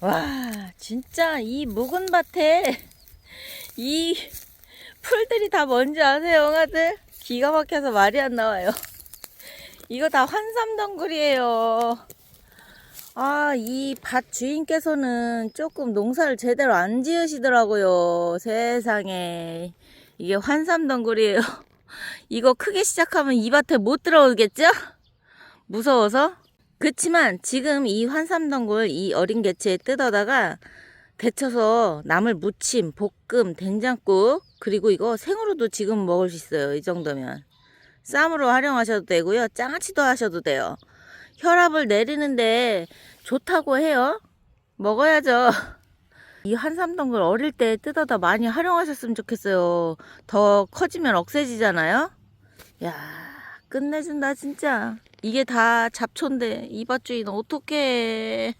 와, 진짜 이 묵은 밭에 이 풀들이 다 뭔지 아세요, 형아들? 기가 막혀서 말이 안 나와요. 이거 다 환삼 덩굴이에요. 아, 이 밭 주인께서는 조금 농사를 제대로 안 지으시더라고요. 세상에. 이게 환삼 덩굴이에요. 이거 크게 시작하면 이 밭에 못 들어오겠죠? 무서워서? 그치만 지금 이 환삼덩굴 이 어린 개체에 뜯어다가 데쳐서 나물 무침, 볶음, 된장국 그리고 이거 생으로도 지금 먹을 수 있어요. 이 정도면. 쌈으로 활용하셔도 되고요. 장아찌도 하셔도 돼요. 혈압을 내리는데 좋다고 해요. 먹어야죠. 이 한삼덩굴 어릴 때 뜯어다 많이 활용하셨으면 좋겠어요. 더 커지면 억세지잖아요. 야 끝내준다 진짜. 이게 다 잡초인데 이밭주인 어떡해.